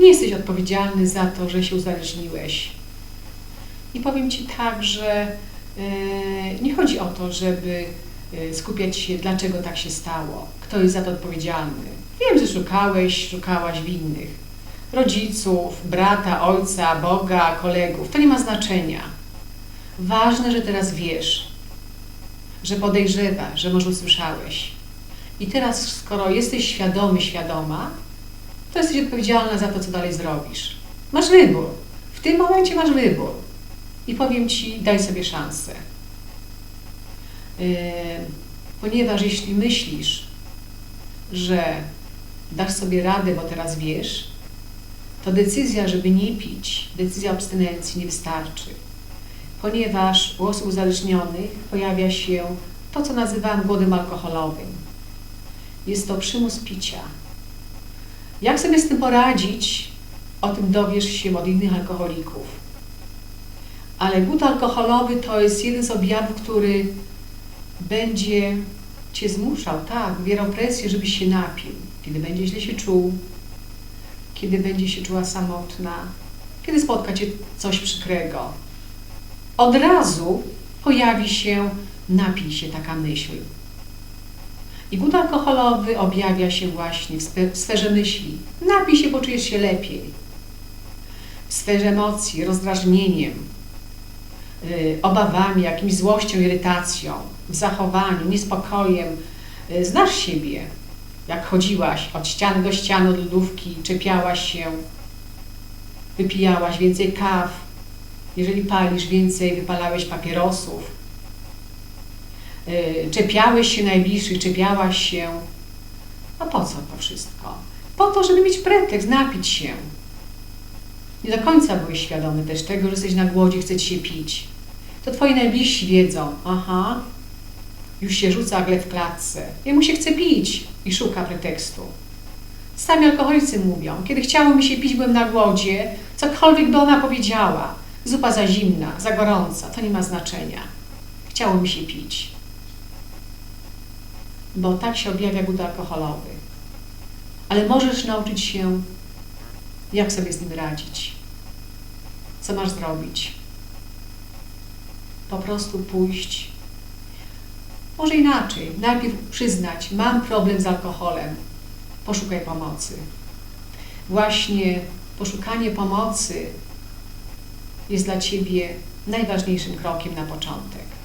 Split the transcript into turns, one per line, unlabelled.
Nie jesteś odpowiedzialny za to, że się uzależniłeś. I powiem Ci tak, że e, nie chodzi o to, żeby e, skupiać się, dlaczego tak się stało, kto jest za to odpowiedzialny. Wiem, że szukałeś, szukałaś winnych. Rodziców, brata, ojca, Boga, kolegów. To nie ma znaczenia. Ważne, że teraz wiesz, że podejrzewasz, że może usłyszałeś. I teraz, skoro jesteś świadomy, świadoma, to jesteś odpowiedzialna za to, co dalej zrobisz. Masz wybór. W tym momencie masz wybór. I powiem Ci, daj sobie szansę. Ponieważ jeśli myślisz, że dasz sobie radę, bo teraz wiesz, to decyzja, żeby nie pić, decyzja abstynencji nie wystarczy. Ponieważ u osób uzależnionych pojawia się to, co nazywam głodem alkoholowym. Jest to przymus picia. Jak sobie z tym poradzić, o tym dowiesz się od innych alkoholików. Ale głód alkoholowy to jest jeden z objawów, który będzie Cię zmuszał, tak, wywierał presję, żebyś się napił. Kiedy będzie źle się czuł, kiedy będzie się czuła samotna, kiedy spotka Cię coś przykrego. Od razu pojawi się, napij się taka myśl. I głód alkoholowy objawia się właśnie w sferze myśli. Napij się, bo czujesz się lepiej. W sferze emocji, rozdrażnieniem, y, obawami, jakimś złością, irytacją, w zachowaniu, niespokojem. Y, Znasz siebie, jak chodziłaś od ściany do ściany, od lodówki, czepiałaś się, wypijałaś więcej kaw, jeżeli palisz więcej, wypalałeś papierosów, czepiałeś się najbliższych, czepiałaś się. A po co to wszystko? Po to, żeby mieć pretekst, napić się. Nie do końca byłeś świadomy też tego, że jesteś na głodzie, chce ci się pić. To twoi najbliżsi wiedzą, aha, już się rzuca gle w klatce. Jemu się chce pić i szuka pretekstu. Sami alkoholicy mówią, kiedy chciało mi się pić, byłem na głodzie, cokolwiek by ona powiedziała. Zupa za zimna, za gorąca, to nie ma znaczenia. Chciało mi się pić. Bo tak się objawia głód alkoholowy. Ale możesz nauczyć się, jak sobie z nim radzić. Co masz zrobić? Po prostu pójść. Może inaczej. Najpierw przyznać, mam problem z alkoholem. Poszukaj pomocy. Właśnie poszukanie pomocy jest dla Ciebie najważniejszym krokiem na początek.